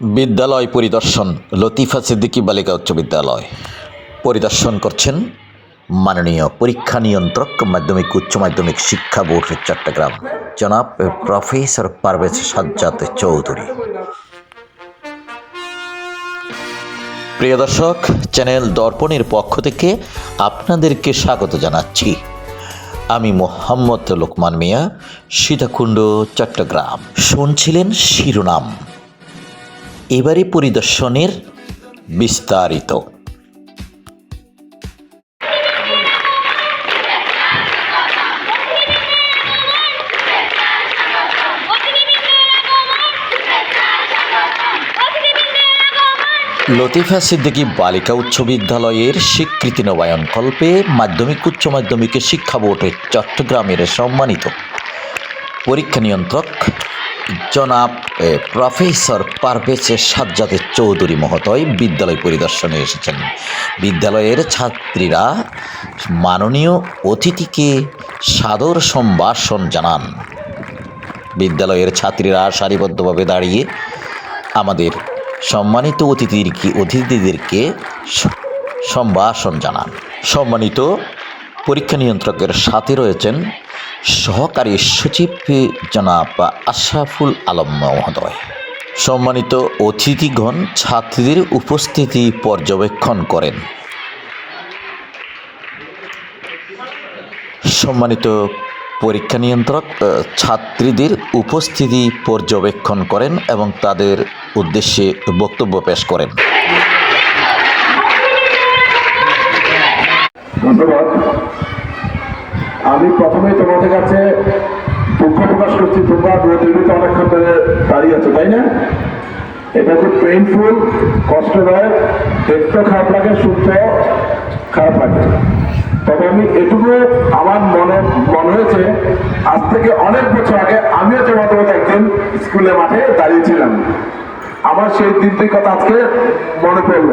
বিদ্যালয় পরিদর্শন, লতিফা সিদ্দিকী বালিকা উচ্চ বিদ্যালয়। পরিদর্শন করছেন মাননীয় পরীক্ষা নিয়ন্ত্রক মাধ্যমিক, উচ্চ মাধ্যমিক শিক্ষা বোর্ড চট্টগ্রাম জনাব প্রফেসর পারভেজ সাজ্জাদ চৌধুরী। প্রিয় দর্শক, চ্যানেল দর্পণের পক্ষ থেকে আপনাদেরকে স্বাগত জানাচ্ছি। আমি মোহাম্মদ লোকমান মিয়া, সীতাকুণ্ড চট্টগ্রাম শুনছিলেন শিরোনাম। এবারে পরিদর্শনের বিস্তারিত। লতিফা সিদ্দিকী বালিকা উচ্চ বিদ্যালয়ের স্বীকৃতি নবায়ন কল্পে মাধ্যমিক, উচ্চ মাধ্যমিকের শিক্ষা বোর্ডের চট্টগ্রামের সম্মানিত পরীক্ষা নিয়ন্ত্রক জনাব প্রফেসর পারভেজ সাজ্জাদ চৌধুরী মহোদয় বিদ্যালয় পরিদর্শনে এসেছেন। বিদ্যালয়ের ছাত্রীরা মাননীয় অতিথিকে সাদর সম্ভাষণ জানান। বিদ্যালয়ের ছাত্রীরা সারিবদ্ধভাবে দাঁড়িয়ে আমাদের সম্মানিত অতিথিদেরকে অতিথিদেরকে সম্ভাষণ জানান। সম্মানিত পরীক্ষা নিয়ন্ত্রকের সাথে রয়েছেন সহকারী সচিব জনাব আশরাফুল আলম মহোদয়। সম্মানিত অতিথিগণ, ছাত্রীদের উপস্থিতি পর্যবেক্ষণ করেন। সম্মানিত পরীক্ষা নিয়ন্ত্রক ছাত্রীদের উপস্থিতি পর্যবেক্ষণ করেন এবং তাদের উদ্দেশ্যে বক্তব্য পেশ করেন। ধন্যবাদ। আমি প্রথমেই তোমাদের কাছে দুঃখ প্রকাশ করছি, তোমরা রোদের ভিতরে অনেকক্ষণ ধরে দাঁড়িয়ে আছো, তাই না? এটা খুব পেইনফুল কষ্টদায়ক দেখতেও খারাপ লাগে শুনতেও খারাপ লাগে। তবে আমি এটুকু আমার মনে মনে হয়েছে, আজ থেকে অনেক বছর আগে আমিও তোমাদের একদিন স্কুলে মাঠে দাঁড়িয়েছিলাম। আমার সেই দিনটির কথা আজকে মনে পড়ল।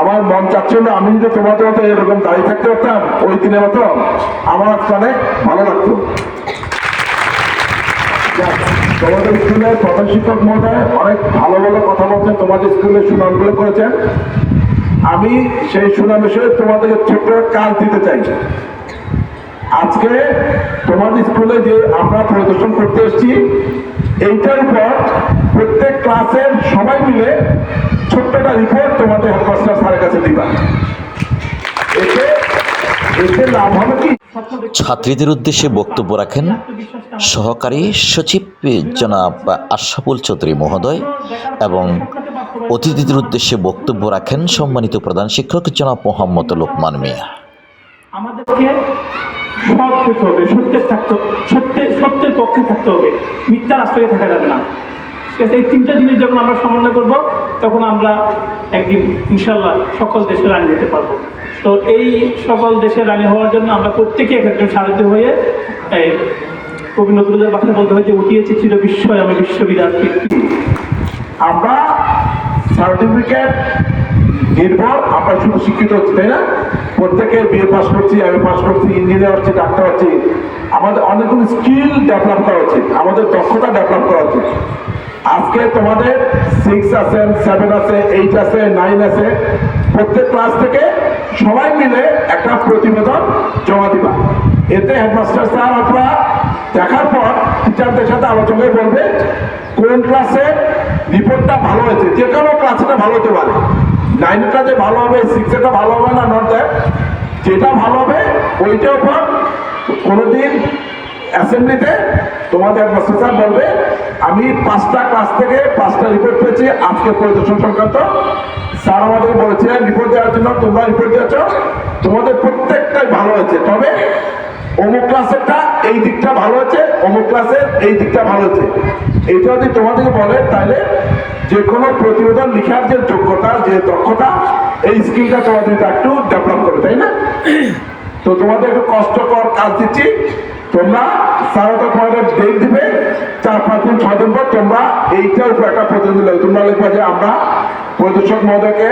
আমার মন চাচ্ছিল আমি যদি তোমাদের মতো এরকম দাঁড়িয়ে থাকতে পারতাম, ওই দিনের মতো আমার আজকে অনেক ভালো লাগতো। তোমাদের স্কুলের প্রধান শিক্ষক মহোদয় অনেক ভালো ভালো কথা বলছেন, তোমাদের স্কুলে সুনামগুলো করেছেন। আমি সেই সুনাম বিষয়ে তোমাদেরকে ছোট্ট কাজ দিতে চাই আজকে তোমাদের স্কুলে যে আমরা প্রদর্শন করতে এসেছি, এইটার উপর প্রত্যেক ক্লাসের সবাই মিলে ছোট্ট একটা রিপোর্ট তোমাদের হেডমাস্টার স্যারের কাছে দিবা। এতে এতে লাভ হবে কি? ছাত্রীদের উদ্দেশ্যে বক্তব্য রাখেন সহকারী সচিব জনাব আশাফুল চৌধুরী মহোদয় এবং অতিথিদের উদ্দেশ্যে বক্তব্য রাখেন সম্মানিত প্রধান শিক্ষক জনাব মোহাম্মদ লোকমান মিয়া। আমাদেরকে সৎ হতে হবে সত্যের থাকতে সত্যের সত্যের পক্ষে থাকতে হবে। মিথ্যার আশ্রয়ে থাকা যাবে না। এই তিনটা জিনিস যখন আমরা সমন্বয় করব, তখন আমরা একদিন ইনশাল্লাহ সকল দেশে রানী হতে পারব। তো এই সকল দেশে রানী হওয়ার জন্য আমরা প্রত্যেকে এক একজন সাহায্য হয়ে কবি নজরুলের বাসায় বলতে হয় যে উঠিয়েছি, চির বিস্ময় আমি বিশ্ববিদ্যালয় আমরা সার্টিফিকেট নির্ভর, আমরা শুধু শিক্ষিত হচ্ছি, তাই না? প্রত্যেকে বিএ পাস করছি, এম পাস করছি ইঞ্জিনিয়ার হচ্ছে, ডাক্তার হচ্ছি। আমাদের অনেকগুলো স্কিল ডেভেলপ করা উচিত আমাদের দক্ষতা ডেভেলপ করা উচিত আজকে তোমাদের সিক্স আছে সেভেন আছে এইট আছে নাইন আছে। প্রত্যেক ক্লাস থেকে সবাই মিলে একটা প্রতিবেদন জমা দিবা। এতে হেডমাস্টার স্যার অথবা দেখার পর টিচারদের সাথে আলোচনা করে বলবে কোন ক্লাসে রিপোর্টটা ভালো হয়েছে। যে কোনো ক্লাসটা ভালো হতে পারে। নাইনটা যে ভালো হবে সিক্সটা ভালো হবে না নট দ্যাট যেটা ভালো হবে, ওইটার উপর কোনোদিন অ্যাসেম্বলিতে তোমাদের মাস্টার স্যার বলবে আমি পাঁচটা ক্লাস থেকে পাঁচটা রিপোর্ট পেয়েছি, আজকে পরিদর্শন সংক্রান্ত। স্যার আমাদের বলেছিলেন রিপোর্ট দেওয়ার জন্য তোমরা রিপোর্ট দিয়েছ। তোমাদের প্রত্যেকটাই ভালো হয়েছে। তবে অমুক ক্লাসেরটা এই দিকটা ভালো হচ্ছে অমুক ক্লাসের এই দিকটা ভালো হচ্ছে এটা যদি তোমাদেরকে বলে, তাহলে যে কোনো প্রতিবেদন লেখার যে যোগ্যতা, যে দক্ষতা, এই স্কিলটা তোমাদের একটু ডেভেলপ করবে, তাই না? তো তোমাদের একটু কষ্টকর কাজ দিচ্ছি। তোমরা সারা তো তোমাদের ডেট দিবে, চার, পাঁচ দিন, ছয় দিন পর তোমরা এইটার উপর একটা প্রতিনিধি লাগবে। তোমরা লিখবে যে আমরা পরিদর্শক মহোদয়কে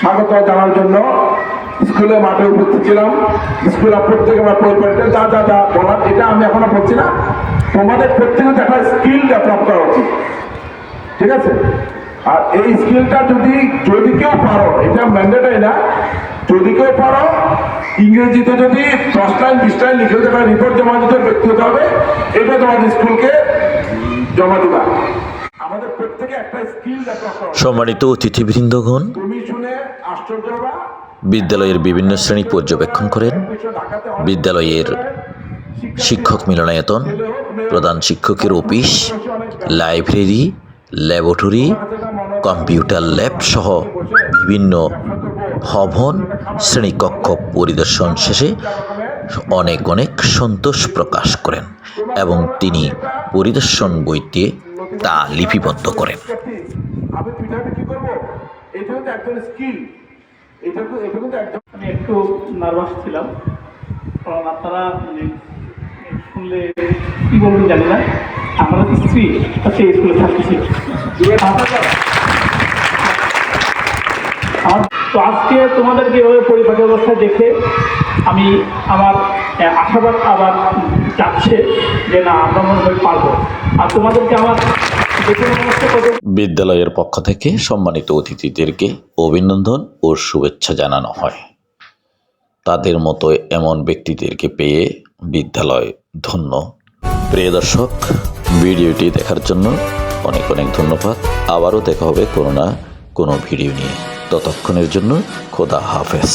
স্বাগত জানার জন্য স্কুলে মাঠে উপস্থিত ছিলাম। স্কুলে প্রত্যেকে আমরা পরিবারটা যা যা যা বলার, এটা আমি এখনও বলছি না। তোমাদের প্রত্যেকে একটা স্কিল ডেভেলপ করা উচিত। ঠিক আছে? আর এই স্কিলটা যদি যদি কেউ পারো, এটা ম্যান্ডেটারি না যদি কেউ পারো ইংরেজিতে যদি দশ লাইন বিশ লাইন লিখে দিতে পারে রিপোর্ট জমা দিতে ব্যক্তি হতে হবে এটা তোমাদের স্কুলকে জমা দিবা। আমাদের প্রত্যেকে একটা স্কিল সম্মানিত অতিথিবৃন্দগণ তুমি শুনে আশ্চর্য হবা। বিদ্যালয়ের বিভিন্ন শ্রেণি পর্যবেক্ষণ করেন। বিদ্যালয়ের শিক্ষক মিলনায়তন প্রধান শিক্ষকের office library laboratory computer lab সহ বিভিন্ন ভবন, শ্রেণীকক্ষ পরিদর্শন শেষে অনেক অনেক সন্তোষ প্রকাশ করেন এবং তিনি পরিদর্শন বইতে তা লিপিবদ্ধ করেন। আমার স্ত্রী স্কুলে থাকতেছি। আমার তো আজকে তোমাদেরকে এভাবে পরিপাটি অবস্থায় দেখে আমি আমার আশাবাদ আবার যাচ্ছে যে না, আমরা মনে হয় পারব। আর তোমাদেরকে আমার বিদ্যালয়ের পক্ষ থেকে সম্মানিত অতিথিদেরকে অভিনন্দন ও শুভেচ্ছা জানানো হয়। তাদের মতো এমন ব্যক্তিদেরকে পেয়ে বিদ্যালয় ধন্য। প্রিয় দর্শক, ভিডিওটি দেখার জন্য অনেক অনেক ধন্যবাদ। আবারও দেখা হবে কোনো না কোনো ভিডিও নিয়ে। ততক্ষণের জন্য খোদা হাফেজ।